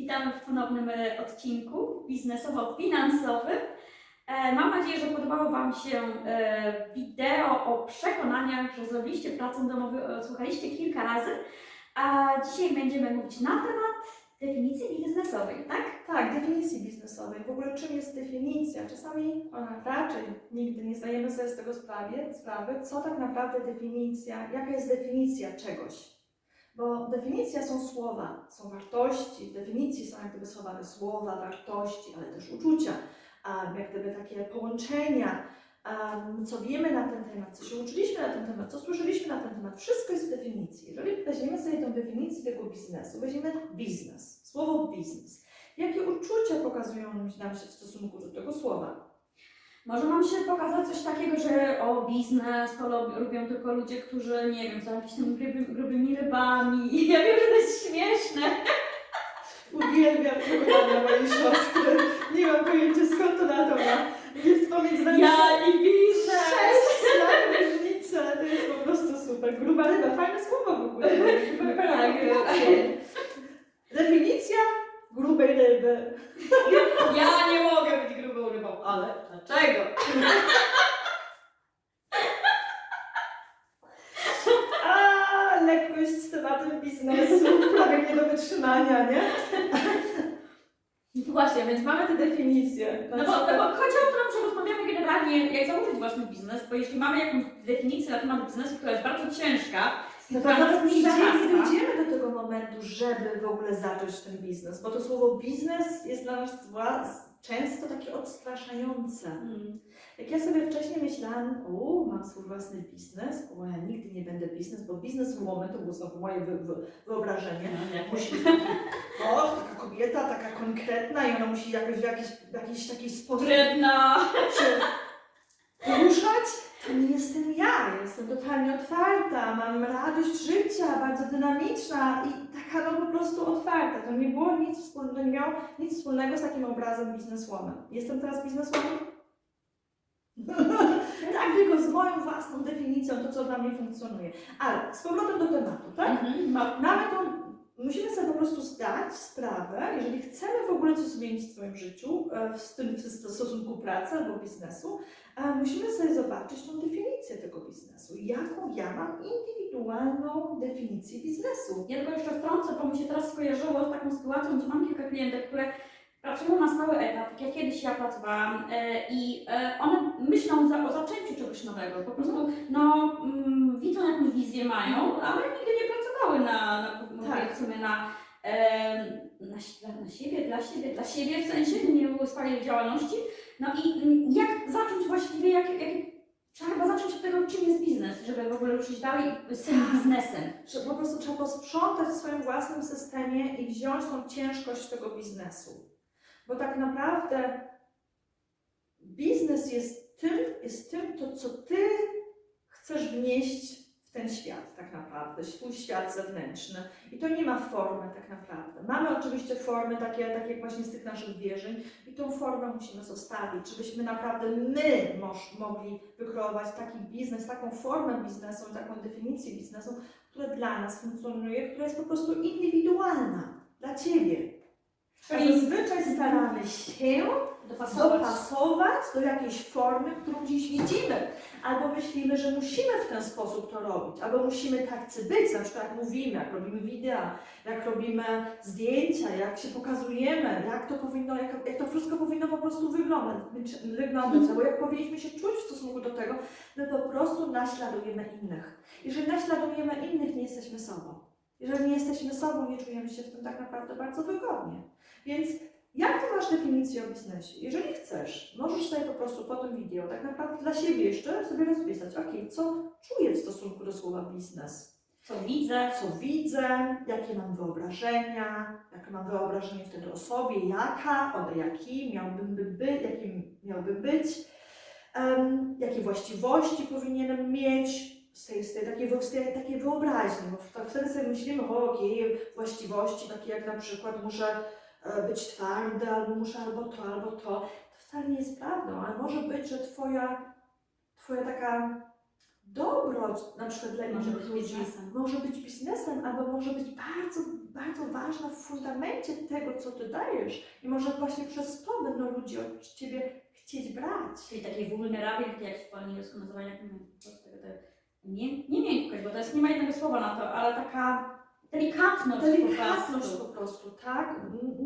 Witamy w ponownym e, odcinku biznesowo-finansowym. E, Mam nadzieję, że podobało Wam się e, wideo o przekonaniach, że zrobiliście pracę domową, słuchaliście kilka razy. A dzisiaj będziemy mówić na temat definicji biznesowej, tak? Tak, definicji biznesowej. W ogóle czym jest definicja? Czasami ona raczej nigdy nie zdajemy sobie z tego sprawy, sprawy, co tak naprawdę definicja, jaka jest definicja czegoś. Bo definicja są słowa, są wartości, w definicji są jak gdyby schowane słowa, wartości, ale też uczucia, jak gdyby takie połączenia, co wiemy na ten temat, co się uczyliśmy na ten temat, co słyszeliśmy na ten temat, wszystko jest w definicji. Jeżeli weźmiemy sobie tą definicję tego biznesu, weźmiemy biznes, słowo biznes, jakie uczucia pokazują nam się w stosunku do tego słowa? Może Wam się pokazać coś takiego, że o biznes to lubią tylko ludzie, którzy, nie wiem, są jakimiś gruby, grubymi rybami. Ja wiem, że to jest śmieszne. Uwielbiam pogadania mojej siostry. Nie mam pojęcia skąd to na to ma. Jest pomiędzy nami Ja i biznes. sześć lat różnicy. To jest po prostu super. Gruba ryba, fajne słowo w ogóle. Tak. Definicja grubej ryby. Ja nie mogę ale dlaczego? A, lekkość z tematem biznesu, prawie nie do wytrzymania, nie? Właśnie, więc mamy te definicje. No bo, no bo chodzi o to, że rozmawiamy generalnie, jak założyć własny biznes, bo jeśli mamy jakąś definicję na temat biznesu, która jest bardzo ciężka, No to przerasta. nie dojdziemy do tego momentu, żeby w ogóle zacząć ten biznes, bo to słowo biznes jest dla nas często takie odstraszające. Hmm. Jak ja sobie wcześniej myślałam, o, mam swój własny biznes, o, ja nigdy nie będę biznes, bo bizneswoman to było znowu moje wy, wy, wyobrażenie. Musi być o, taka kobieta, taka konkretna i ona musi jakoś w jakiś, w jakiś taki sposób się nie jestem ja. Jestem totalnie otwarta, mam radość życia, bardzo dynamiczna i taka no po prostu otwarta. To nie było nic wspólnego, nie miało nic wspólnego z takim obrazem bizneswoman. Jestem teraz bizneswoman? tak, tylko z moją własną definicją, to co dla mnie funkcjonuje. Ale z powrotem do tematu, tak? Mhm. Ma- Mamy tą, musimy sobie po prostu zdać sprawę, jeżeli chcemy w ogóle coś zmienić w swoim życiu, e, w tym w stosunku pracy albo biznesu, musimy sobie zobaczyć tą definicję tego biznesu. Jaką ja mam indywidualną definicję biznesu. Ja tylko jeszcze wtrącę, bo mi się teraz skojarzyło z taką sytuacją, gdzie mam kilka klientek, które pracują na stały etat, tak jak kiedyś ja pracowałam e, i e, one myślą za, o zaczęciu czegoś nowego, po prostu no, mm, widzą jakąś wizję mają, ale nigdy nie pracowały na, na Tak. powiedzmy na, na, dla- na siebie, dla siebie, dla siebie w sensie, nie było swojej działalności, no i mm, jak zacząć właściwie, jak, jak, trzeba chyba zacząć od tego, czym jest biznes, żeby w ogóle ruszyć dalej z tym Tak. biznesem. Że po prostu trzeba posprzątać w swoim własnym systemie i wziąć tą ciężkość tego biznesu. Bo tak naprawdę biznes jest tym, jest tym to, co ty chcesz wnieść w ten świat tak naprawdę, swój świat zewnętrzny. I to nie ma formy tak naprawdę. Mamy oczywiście formy takie, takie właśnie z tych naszych wierzeń i tą formę musimy zostawić, żebyśmy naprawdę my moż, mogli wykreować taki biznes, taką formę biznesu, taką definicję biznesu, która dla nas funkcjonuje, która jest po prostu indywidualna dla Ciebie. Czyli zazwyczaj staramy się dopasować. dopasować do jakiejś formy, którą gdzieś widzimy. Albo myślimy, że musimy w ten sposób to robić, albo musimy tacy być, na przykład jak mówimy, jak robimy wideo, jak robimy zdjęcia, jak się pokazujemy, jak to powinno, jak, jak to wszystko powinno po prostu wyglądać, wyglądać, albo jak powinniśmy się czuć w stosunku do tego, my po prostu naśladujemy innych. Jeżeli naśladujemy innych, nie jesteśmy sobą. Jeżeli nie jesteśmy sobą, nie czujemy się w tym tak naprawdę bardzo wygodnie. Więc jak ty masz definicję o biznesie? Jeżeli chcesz, możesz sobie po prostu po tym wideo, tak naprawdę dla siebie jeszcze sobie rozpisać, ok, co czuję w stosunku do słowa biznes? Co widzę, Co widzę, jakie mam wyobrażenia, jakie mam wyobrażenie wtedy o sobie, jaka, o jaki? Miałbym by być, jakim miałby być, em, jakie właściwości powinienem mieć, z tej, z tej, takiej, z tej takiej wyobraźni, bo w- wtedy sobie myślimy, o okej, właściwości takie jak na przykład muszę być twardy, albo muszę albo to, albo to. To wcale nie jest prawdą, ale może być, że twoja, twoja taka dobroć, na przykład dla innych ludzi, biznesem. może być biznesem, albo może być bardzo bardzo ważna w fundamencie tego, co ty dajesz. I może właśnie przez to będą ludzie od ciebie chcieć brać. Czyli takie vulnerability, jak po po prostu tego, te, nie, nie miękkość, bo to jest, nie ma jednego słowa na to, ale taka delikatność, Delikatność po po prostu. prostu, tak?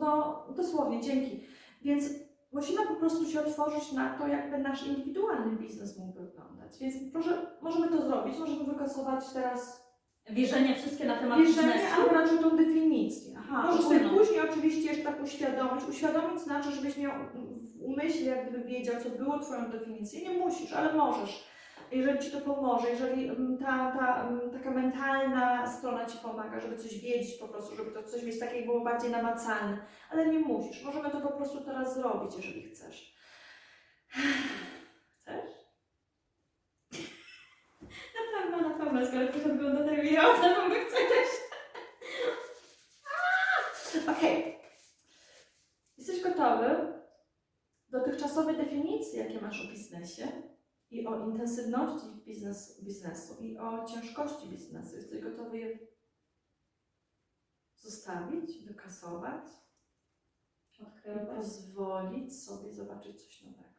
No, dosłownie, dzięki. Więc musimy po prostu się otworzyć na to, jakby nasz indywidualny biznes mógł wyglądać. Więc proszę, możemy to zrobić, możemy wykasować teraz Wierzenie wszystkie na temat wierzenie, biznesu. albo raczej tą definicję. Aha, Możesz sobie ogólną. później oczywiście jeszcze tak uświadomić. Uświadomić znaczy, żebyś miał w umyśle, jak gdyby wiedział, co było Twoją definicją. Nie musisz, ale możesz. Jeżeli Ci to pomoże, jeżeli mm, ta, ta mm, taka mentalna strona Ci pomaga, żeby coś wiedzieć po prostu, żeby to coś mieć takie, jak było bardziej namacalne. Ale nie musisz. Możemy to po prostu teraz zrobić, jeżeli chcesz. Chcesz? Na pewno, na pewno, skoro to wygląda tak wiele, na pewno też. Okej. Jesteś gotowy? Dotychczasowe definicje, jakie masz o biznesie i o intensywności biznes, biznesu i o ciężkości biznesu, jesteś gotowy je zostawić, wykasować i Odkrywać. pozwolić sobie zobaczyć coś nowego.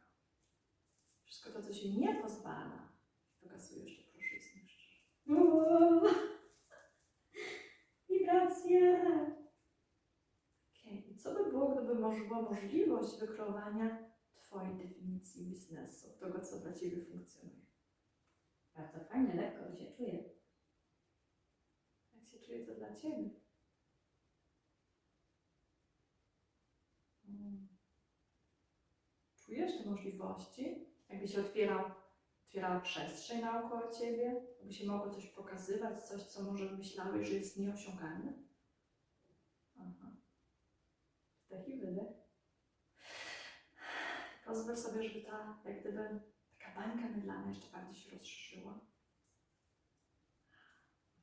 Wszystko to, co się nie pozwala, wykasujesz, to proszę i zniszczysz. Wibracje. Okej, i co by było, gdyby była możliwość wykreowania Twojej definicji biznesu, tego, co dla Ciebie funkcjonuje? Bardzo fajnie, lekko się czuje. Jak się czuje to dla Ciebie? Mm. Czujesz te możliwości? Jakby się otwierał, otwierała przestrzeń naokoło Ciebie? Jakby się mogło coś pokazywać, coś, co może myślałeś, że jest nieosiągalne? Aha. Wdech i wydech. Pozwól sobie, żeby ta, jak gdyby, taka bańka mydlana jeszcze bardziej się rozszerzyła.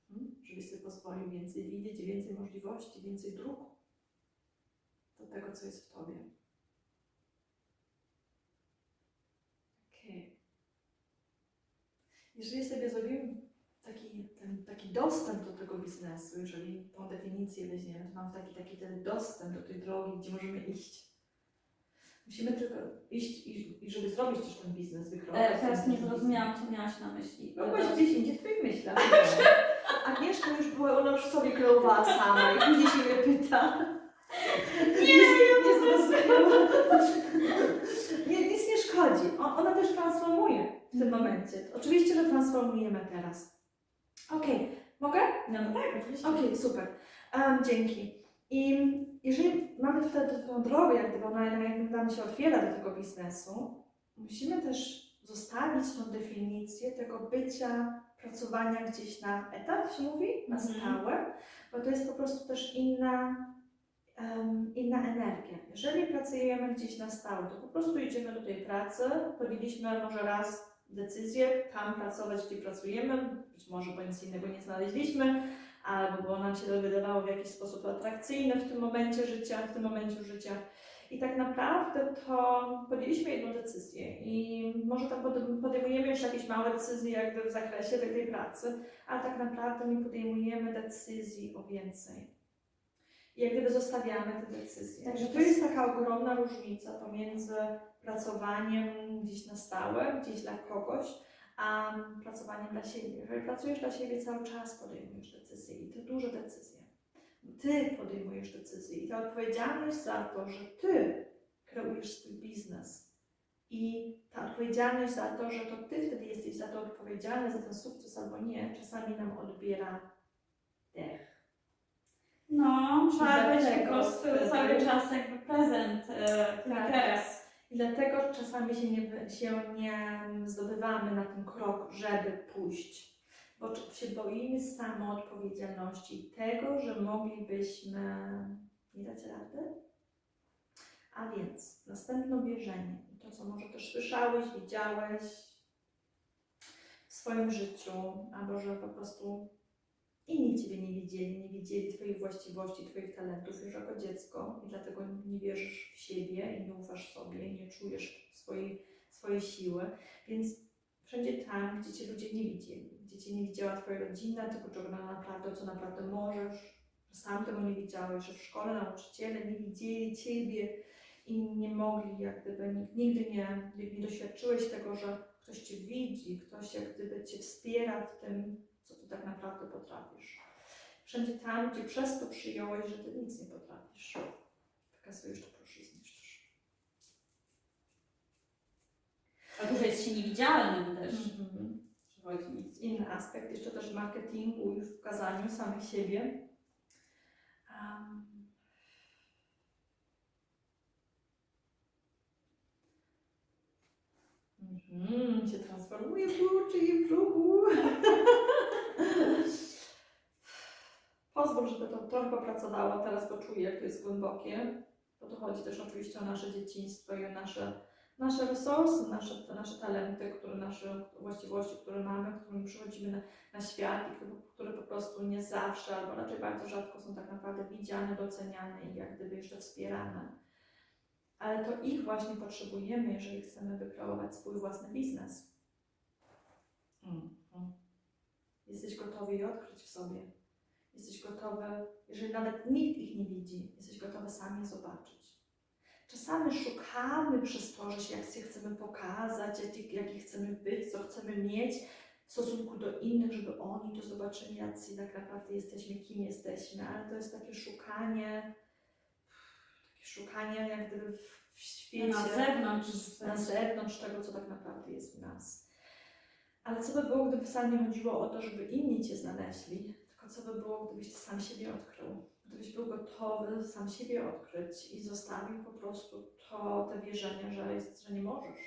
Mhm. Żebyś sobie pozwolił więcej widzieć, więcej możliwości, więcej dróg do tego, co jest w Tobie. Okej. Jeżeli sobie zrobimy taki, ten, taki dostęp do tego biznesu, jeżeli tą definicję weźmiemy, to mam taki, taki ten dostęp do tej drogi, gdzie możemy iść. Musimy tylko iść i, i żeby zrobić też ten biznes, wykreować. E, teraz ten nie biznes. zrozumiałam, co miałaś na myśli. No właśnie gdzieś indziej w Twoich myślach. Agnieszka już była, ona już sobie kreowała sama i później się mnie pyta. Nie, ja nie zrozumiałam. Nie, nic nie szkodzi. O, ona też transformuje w tym momencie. Oczywiście, że transformujemy teraz. Okej, mogę? No, no tak, oczywiście. Okej, super. Em, dzięki. I jeżeli mamy wtedy tą drogę, jak gdyby ona jak nam się otwiera do tego biznesu, musimy też zostawić tą definicję tego bycia, pracowania gdzieś na etat, się mówi, na Mhm. stałe, bo to jest po prostu też inna, em, inna energia. Jeżeli pracujemy gdzieś na stałe, to po prostu idziemy do tej pracy, podjęliśmy może raz decyzję, tam pracować, gdzie pracujemy, być może bo nic innego nie znaleźliśmy, albo bo nam się to wydawało w jakiś sposób atrakcyjne w tym momencie życia, w tym momencie życia. I tak naprawdę to podjęliśmy jedną decyzję i może tam podejm- podejmujemy jeszcze jakieś małe decyzje jakby w zakresie tej, pracy, ale tak naprawdę nie podejmujemy decyzji o więcej. I jak gdyby zostawiamy te decyzje. Także to jest taka ogromna różnica pomiędzy pracowaniem gdzieś na stałe, gdzieś dla kogoś, a pracowaniem dla siebie. Jeżeli pracujesz dla siebie, cały czas podejmujesz decyzje i to duże decyzje. Ty podejmujesz decyzje i ta odpowiedzialność za to, że ty kreujesz swój biznes i ta odpowiedzialność za to, że to ty wtedy jesteś za to odpowiedzialny, za ten sukces albo nie, czasami nam odbiera dech. No, trzeba być po prostu cały czas jakby prezent, i Tak. teraz. I dlatego czasami się nie, się nie zdobywamy na ten krok, żeby pójść. Bo się boimy samoodpowiedzialności tego, że moglibyśmy nie dać rady. A więc następne wierzenie, to co może też słyszałeś, widziałeś w swoim życiu, albo że po prostu inni Ciebie nie widzieli, nie widzieli Twoich właściwości, Twoich talentów już jako dziecko i dlatego nie wierzysz w siebie i nie ufasz sobie i nie czujesz swojej, swojej siły. Więc wszędzie tam, gdzie Cię ludzie nie widzieli, gdzie Cię nie widziała Twoja rodzina, tego czego naprawdę, co naprawdę możesz, że sam tego nie widziałeś, że w szkole nauczyciele nie widzieli Ciebie i nie mogli, jak gdyby nig- nigdy nie, nie doświadczyłeś tego, że ktoś Cię widzi, ktoś jak gdyby Cię wspiera w tym, co Ty tak naprawdę potrafisz. Wszędzie tam, gdzie przez to przyjąłeś, że Ty nic nie potrafisz, wykazujesz to płaszczyznność też. A dużo jest się niewidzialnym też. Mhm. Mi. inny aspekt jeszcze też marketingu i w pokazaniu samych siebie. Um, mhm, się transformuje w i w brzuchu. Pozwól, żeby to trochę popracowało, teraz poczuję, jak to jest głębokie, bo to chodzi też oczywiście o nasze dzieciństwo i o nasze, nasze resursy, nasze, nasze talenty, które, nasze właściwości, które mamy, którymi przychodzimy na, na świat i które, po prostu nie zawsze, albo raczej bardzo rzadko są tak naprawdę widziane, doceniane i jak gdyby jeszcze wspierane. Ale to ich właśnie potrzebujemy, jeżeli chcemy wykreować swój własny biznes. Mhm. Jesteś gotowy je odkryć w sobie. Jesteś gotowy, jeżeli nawet nikt ich nie widzi, jesteś gotowy sam je zobaczyć. Czasami szukamy przez to, że się jak się chcemy pokazać, jaki, jaki chcemy być, co chcemy mieć w stosunku do innych, żeby oni to zobaczyli, jacy tak naprawdę jesteśmy, kim jesteśmy, ale to jest takie szukanie, takie szukanie jak gdyby w świecie Na zewnątrz. na zewnątrz tego, co tak naprawdę jest w nas. Ale co by było, gdyby wcale nie chodziło o to, żeby inni Cię znaleźli, co by było, gdybyś Ty sam siebie odkrył. Gdybyś był gotowy sam siebie odkryć i zostawił po prostu to, te wierzenie, że, jest, że nie możesz,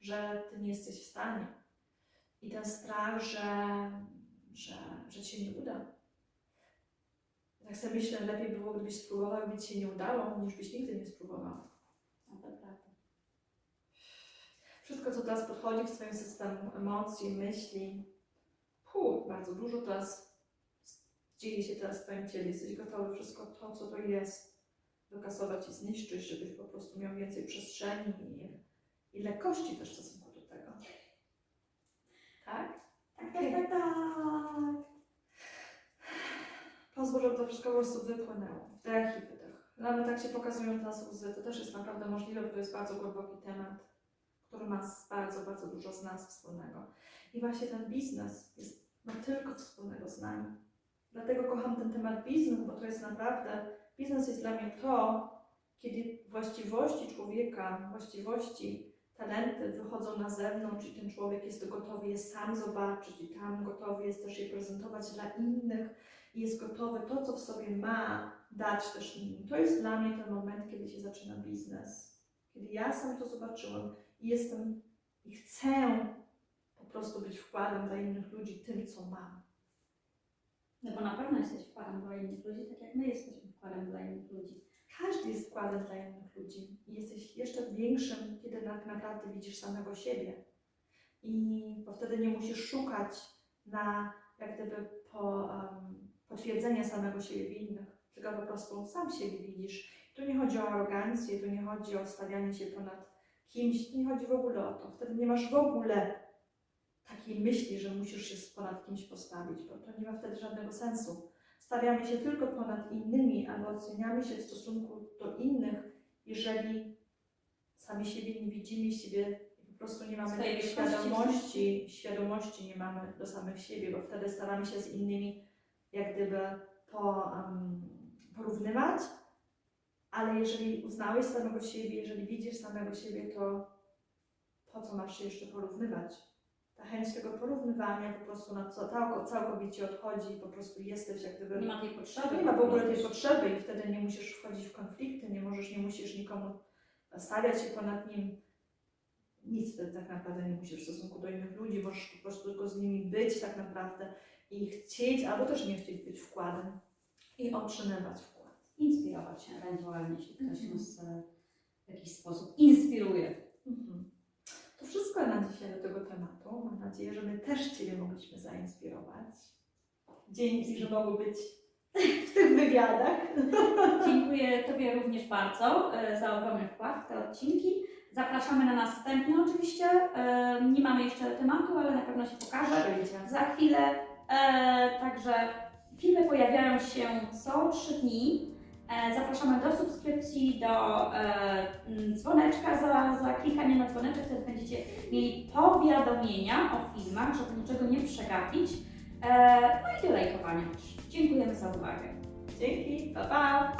że Ty nie jesteś w stanie. I ten strach, że, że, że Ci się nie uda. Tak sobie myślę, lepiej było, gdybyś spróbował, by Ci się nie udało, niż byś nigdy nie spróbował. No to prawda. Wszystko, co teraz podchodzi w swoim systemu emocji, myśli, pu, bardzo dużo teraz dzieje się teraz Twoim ciele. Jesteś gotowy wszystko to, co to jest, wykasować i zniszczyć, żebyś po prostu miał więcej przestrzeni i, i lekkości też w stosunku do tego. Tak? Tak, tak, tak, tak. Pozwól, żeby to wszystko po prostu wypłynęło. Wdech i wydech. Nawet tak się pokazują teraz łzy, to też jest naprawdę możliwe, bo to jest bardzo głęboki temat, który ma bardzo, bardzo dużo z nas wspólnego. I właśnie ten biznes jest, ma tylko wspólnego z nami. Dlatego kocham ten temat biznes, bo to jest naprawdę, biznes jest dla mnie to, kiedy właściwości człowieka, właściwości, talenty wychodzą na zewnątrz i ten człowiek jest gotowy je sam zobaczyć i tam gotowy jest też je prezentować dla innych i jest gotowy to, co w sobie ma, dać też innym. To jest dla mnie ten moment, kiedy się zaczyna biznes. Kiedy ja sam to zobaczyłam i jestem i chcę po prostu być wkładem dla innych ludzi tym, co mam. No bo na pewno jesteś wkładem dla innych ludzi, tak jak my jesteśmy wkładem dla innych ludzi. Każdy jest wkładem dla innych ludzi i jesteś jeszcze większym, kiedy tak naprawdę widzisz samego siebie. I bo wtedy nie musisz szukać na jak gdyby po, um, potwierdzenia samego siebie w innych, tylko po prostu sam siebie widzisz. Tu nie chodzi o arogancję, tu nie chodzi o stawianie się ponad kimś, tu nie chodzi w ogóle o to. Wtedy nie masz w ogóle takiej myśli, że musisz się ponad kimś postawić, bo to nie ma wtedy żadnego sensu. Stawiamy się tylko ponad innymi, albo oceniamy się w stosunku do innych, jeżeli sami siebie nie widzimy, siebie po prostu nie mamy Swojej świadomości, świadomości nie mamy do samych siebie, bo wtedy staramy się z innymi jak gdyby po, um, porównywać, ale jeżeli uznałeś samego siebie, jeżeli widzisz samego siebie, to po co masz się jeszcze porównywać? Ta chęć tego porównywania po prostu na co całko, całkowicie odchodzi i po prostu jesteś jak gdyby Nie ma tej potrzeby. nie ma w ogóle tej potrzeby i wtedy nie musisz wchodzić w konflikty, nie możesz, nie musisz nikomu stawiać się ponad nim. Nic wtedy tak naprawdę nie musisz w stosunku do innych ludzi, możesz po prostu tylko z nimi być tak naprawdę i chcieć, albo też nie chcieć być wkładem i otrzymywać wkład. Inspirować się ewentualnie, jeśli ktoś nas e, w jakiś sposób inspiruje. Mhm. To wszystko na dzisiaj do tego tematu. Mam nadzieję, że my też Ciebie mogliśmy zainspirować. Dzięki, że mogły być w tych wywiadach. Dziękuję Tobie również bardzo e, za ogromny wkład w te odcinki. Zapraszamy na następne oczywiście. E, Nie mamy jeszcze tematu, ale na pewno się pokaże Przyjdzie. za chwilę. E, Także Filmy pojawiają się co 3 dni. E, Zapraszamy do subskrypcji, do e, mm, dzwoneczka, za, za klikanie na dzwoneczek, wtedy będziecie mieli powiadomienia o filmach, żeby niczego nie przegapić. E, No i do lajkowania też. Dziękujemy za uwagę. Dzięki. Pa, pa!